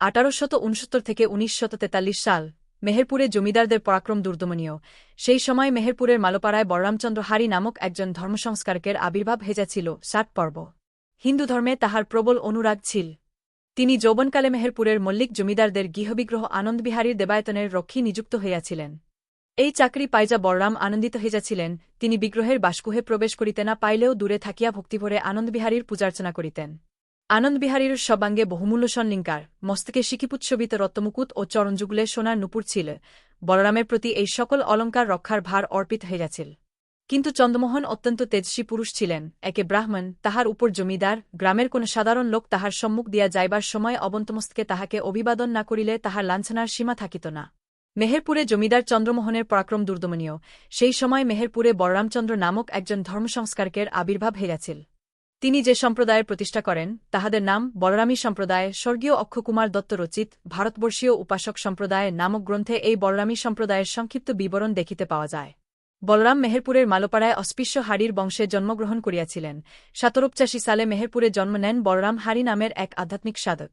আঠারোশত উনসত্তর থেকে উনিশশত তেতাল্লিশ সাল, মেহেরপুরে জমিদারদের পরাক্রম দুর্দমনীয়। সেই সময় মেহেরপুরের মালোপাড়ায় বলরামচন্দ্র হারি নামক একজন ধর্মসংস্কারকের আবির্ভাব হেজেছিল ষাট পর্ব। হিন্দু ধর্মে তাহার প্রবল অনুরাগ ছিল। তিনি যৌবনকালে মেহেরপুরের মল্লিক জমিদারদের গৃহবিগ্রহ আনন্দবিহারীর দেবায়তনের রক্ষী নিযুক্ত হইয়াছিলেন। এই চাকরি পাইজা বলরাম আনন্দিত হইয়াছিলেন, তিনি বিগ্রহের বাসকুহে প্রবেশ করিতে না পাইলেও দূরে থাকিয়া ভক্তিভরে আনন্দবিহারীর পূজার্চনা করিতেন। আনন্দবিহারীর সবাঙ্গে বহুমূল্য সন্নিঙ্কার। মস্তকে শিকিপুৎসবিত রত্তমুকুট ও চরণযুগলে সোনার নুপুর ছিল। বলরামের প্রতি এই সকল অলঙ্কার রক্ষার ভার অর্পিত হইয়াছিল কিন্তু চন্দ্রমোহন অত্যন্ত তেজস্বী পুরুষ ছিলেন। একে ব্রাহ্মণ, তাহার উপর জমিদার, গ্রামের কোন সাধারণ লোক তাহার সম্মুখ দিয়া যাইবার সময় অবন্তমস্তকে তাহাকে অভিবাদন না করিলে তাহার লাঞ্ছনার সীমা থাকিত না। মেহেরপুরে জমিদার চন্দ্রমোহনের পরাক্রম দুর্দমনীয়। সেই সময় মেহেরপুরে বলরামচন্দ্র নামক একজন ধর্মসংস্কারকের আবির্ভাব হইয়াছিল তিনি যে সম্প্রদায়ের প্রতিষ্ঠা করেন, তাহাদের নাম বলরামী সম্প্রদায়, স্বর্গীয় অক্ষকুমার দত্ত রচিত ভারতবর্ষীয় উপাসক সম্প্রদায় নামক গ্রন্থে এই বলরামী সম্প্রদায়ের সংক্ষিপ্ত বিবরণ দেখিতে পাওয়া যায়। বলরাম মেহেরপুরের মালোপাড়ায় অস্পৃশ্য হাড়ির বংশে জন্মগ্রহণ করিয়াছিলেন। সাতরোপচাশি সালে মেহেরপুরে জন্ম নেন বলরাম হারি নামের এক আধ্যাত্মিক সাধক।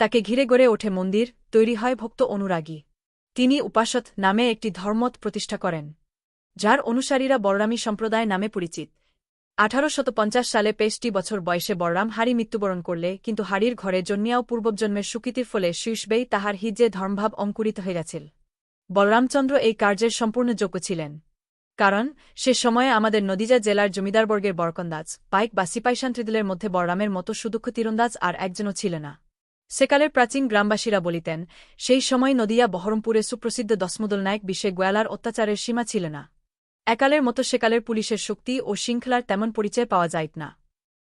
তাকে ঘিরে গড়ে ওঠে মন্দির, তৈরি হয় ভক্ত অনুরাগী। তিনি উপাসত নামে একটি ধর্মত প্রতিষ্ঠা করেন, যার অনুসারীরা বলরামী সম্প্রদায় নামে পরিচিত। আঠারো সালে পেশটি বছর বয়সে বলরাম হারি মৃত্যুবরণ করলে, কিন্তু হারির ঘরে জন্মিয়াও পূর্বজন্মের সুকৃতির ফলে শীর্ষবেই তাহার হিজে ধর্মভাব অঙ্কুরিত হইয়াছিল। বলরামচন্দ্র এই কার্যের সম্পূর্ণ যোগ্য ছিলেন। কারণ, সে সময়ে আমাদের নদীজা জেলার জমিদারবর্গের বরকন্দাজ, পাইক বা সিপাইশান্ত্রিদলের মধ্যে বলরামের মতো সুদক্ষ তীরন্দাজ আর একজনও ছিল না। সেকালের প্রাচীন গ্রামবাসীরা বলিতেন, সেই সময় নদিয়া বহরমপুরে সুপ্রসিদ্ধ দশমদল নায়ক বিশ্বে গোয়ালার অত্যাচারের সীমা ছিল না। একালের মতো সেকালের পুলিশের শক্তি ও শৃঙ্খলার তেমন পরিচয় পাওয়া যাইত না।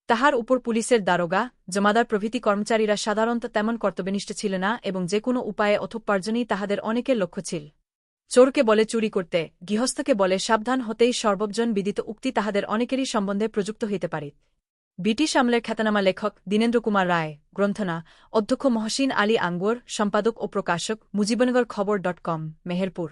তাহার উপর পুলিশের দারোগা, জমাদার প্রভৃতি কর্মচারীরা সাধারণত তেমন কর্তব্যনিষ্ঠ ছিল না এবং যে কোনো উপায়ে অথোপার্জনই তাহাদের অনেকের লক্ষ্য ছিল। চোরকে বলে চুরি করতে, গৃহস্থকে বলে সাবধান হতেই সর্বজন বিদিত উক্তি তাহাদের অনেকেরই সম্বন্ধে প্রযুক্ত হইতে পারে। ব্রিটিশ আমলের খ্যাতনামা লেখক দীনেন্দ্র কুমার রায়, গ্রন্থনা, অধ্যক্ষ মহসিন আলী আঙ্গুর, সম্পাদক ও প্রকাশক মুজিবনগর খবর ডট কম, মেহেরপুর।